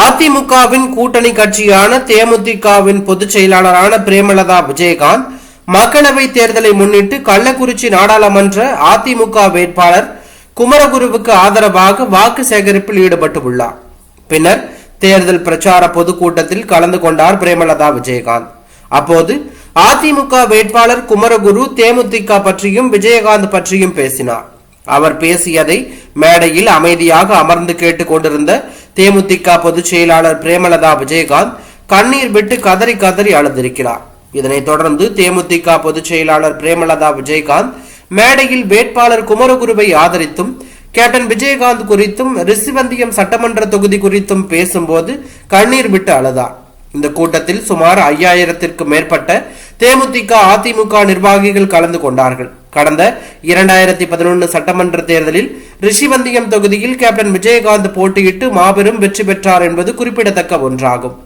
அதிமுகவின் கூட்டணி கட்சியான தேமுதிகவின் பொதுச் செயலாளரான பிரேமலதா விஜயகாந்த் மக்களவை தேர்தலை முன்னிட்டு கள்ளக்குறிச்சி நாடாளுமன்ற அதிமுக வேட்பாளர் குமரகுருவுக்கு ஆதரவாக வாக்கு சேகரிப்பில் ஈடுபட்டுள்ளார். பின்னர் தேர்தல் பிரச்சார பொதுக்கூட்டத்தில் கலந்து கொண்டார் பிரேமலதா விஜயகாந்த். அப்போது அதிமுக வேட்பாளர் குமரகுரு தேமுதிக பற்றியும் விஜயகாந்த் பற்றியும் பேசினார். அவர் பேசியதை மேடையில் அமைதியாக அமர்ந்து கேட்டுக் கொண்டிருந்த தேமுதிக பொதுச் செயலாளர் பிரேமலதா விஜயகாந்த் கண்ணீர் விட்டு கதறி கதறி அழுதிருக்கிறார். இதனைத் தொடர்ந்து தேமுதிக பொதுச் செயலாளர் பிரேமலதா விஜயகாந்த் மேடையில் வேட்பாளர் குமரகுருவை ஆதரித்தும் கேப்டன் விஜயகாந்த் குறித்தும் ரிஷிவந்தியம் சட்டமன்ற தொகுதி குறித்தும் பேசும்போது கண்ணீர் விட்டு அழுதார். இந்த கூட்டத்தில் சுமார் ஐயாயிரத்திற்கு மேற்பட்ட தேமுதிக அதிமுக நிர்வாகிகள் கலந்து கொண்டார்கள். கடந்த இரண்டாயிரத்தி பதினொன்று சட்டமன்ற தேர்தலில் ரிஷிவந்தியம் தொகுதியில் கேப்டன் விஜயகாந்த் போட்டியிட்டு மாபெரும் வெற்றி பெற்றார் என்பது குறிப்பிடத்தக்க ஒன்றாகும்.